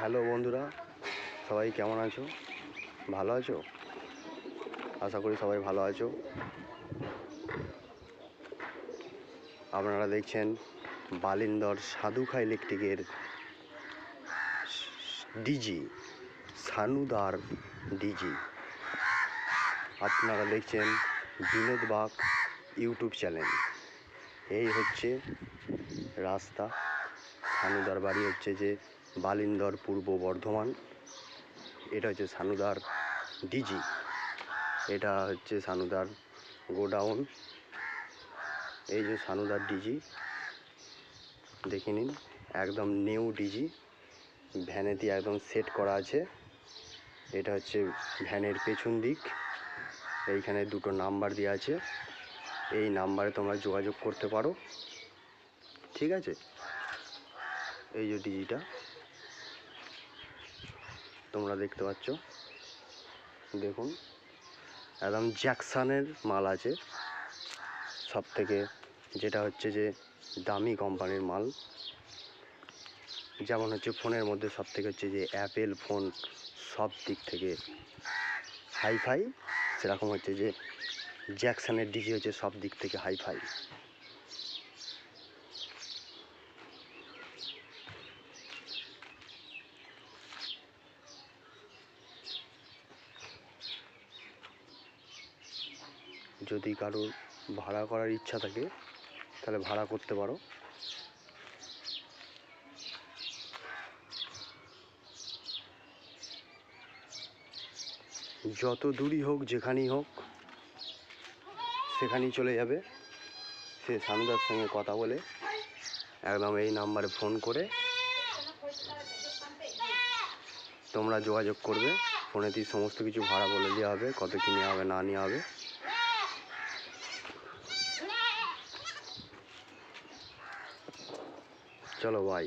Hello বন্ধুরা, সবাই কেমন আছো? ভালো আছো? আশা করি সবাই ভালো আছো। আপনারা দেখছেন বালিন্দর সাধুখা ইলেকট্রিকের ডিজি, সানুদার ডিজি। আপনারা দেখছেন বিনোদ বাগ ইউটিউব চ্যানেল। এই হচ্ছে রাস্তা। সানুদার বাড়ি হচ্ছে যে বালিন্দর পূর্ব বর্ধমান। এটা হচ্ছে সানুদার ডিজি। এটা হচ্ছে সানুদার গোডাউন। এই যে সানুদার ডিজি, দেখে নিন, একদম নিউ ডিজি। ভ্যানেতে একদম সেট করা আছে। এটা হচ্ছে ভ্যানের পেছন দিক। এইখানে দুটো নাম্বার দেওয়া আছে। এই নাম্বারে তোমরা যোগাযোগ করতে পারো। ঠিক আছে? এই যে ডিজিটা। তোমরা দেখতে পাচ্ছ। দেখুন একদম জ্যাকসানের মাল আছে। সব থেকে যেটা হচ্ছে যে দামি কোম্পানির মাল। যেমন হচ্ছে ফোনের মধ্যে সব থেকে হচ্ছে যে অ্যাপেল ফোন সব দিক থেকে হাইফাই। সেরকম হচ্ছে যে জ্যাকসানের ডিজি হচ্ছে সব দিক থেকে হাইফাই। যদি কারোর ভাড়া করার ইচ্ছা থাকে, তাহলে ভাড়া করতে পারো। যত দূরই হোক, যেখানেই হোক, সেখানেই চলে যাবে। সে সানুদার সঙ্গে কথা বলে, একদম এই নাম্বারে ফোন করে তোমরা যোগাযোগ করবে। ফোনেতেই সমস্ত কিছু ভাড়া বলে দেওয়া হবে, কত কী নেওয়া হবে, না নেওয়া হবে। চলো ভাই